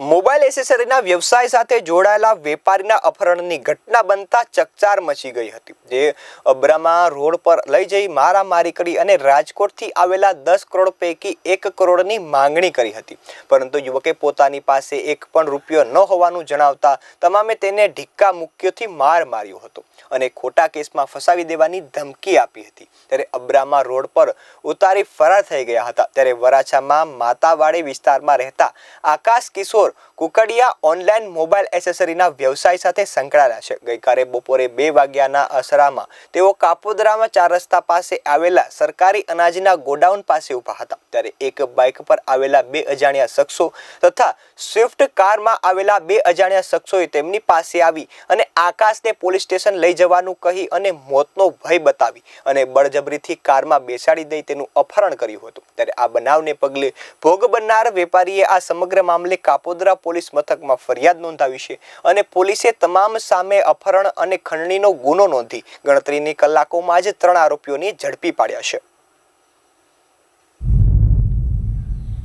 Mobile એસેસરીના વ્યવસાય સાથે જોડાયેલા વેપારીના અપહરણની ઘટના બનતા ચકચાર મચી ગઈ હતી. જે અબ્રામા રોડ પર લઈ જઈ મારામારી કરી અને રાજકોટથી આવેલા દસ કરોડ પૈકી એક કરોડની માંગણી કરી હતી. પરંતુ યુવકે પોતાની પાસે એક પણ રૂપિયો ન હોવાનું જણાવતા તમામે તેને ઢીક્કા મુક્યોથી માર માર્યો હતો અને ખોટા કેસમાં ફસાવી દેવાની ધમકી આપી હતી. ત્યારે અબ્રામા રોડ પર ઉતારી ફરાર થઈ ગયા હતા. ત્યારે વરાછામાં માતાવાડી વિસ્તારમાં રહેતા આકાશ કિશોર કુકડિયા ઓનલાઈન મોબાઈલ એસેસરીના વ્યવસાય સાથે સંકળાયેલા છે. ગઈકાલે બપોરે બે વાગ્યાના અસરામાં તેઓ કાપોદરામાં ચાર રસ્તા પાસે આવેલા સરકારી અનાજના ગોડાઉન પાસે ઊભા હતા. ત્યારે એક બાઇક પર આવેલા બે અજાણ્યા શખ્સો તથા સ્વિફ્ટ કારમાં આવેલા બે અજાણ્યા શખ્સોએ તેમની પાસે આવી અને આકાશને પોલીસ સ્ટેશન લઈ જવાનું કહી અને મોતનો ભય બતાવી અને બળજબરીથી કારમાં બેસાડી દઈ તેનું અપહરણ કર્યું હતું. ત્યારે આ બનાવને પગલે ભોગ બનનાર વેપારીએ આ સમગ્ર મામલે કાપોદરા પોલીસ મથકમાં ફરિયાદ નોંધાવી છે અને પોલીસે તમામ સામે અપહરણ અને ખંડણીનો ગુનો નોંધી ગણતરીની કલાકોમાં જ ત્રણ આરોપીઓને ઝડપી પાડ્યા છે.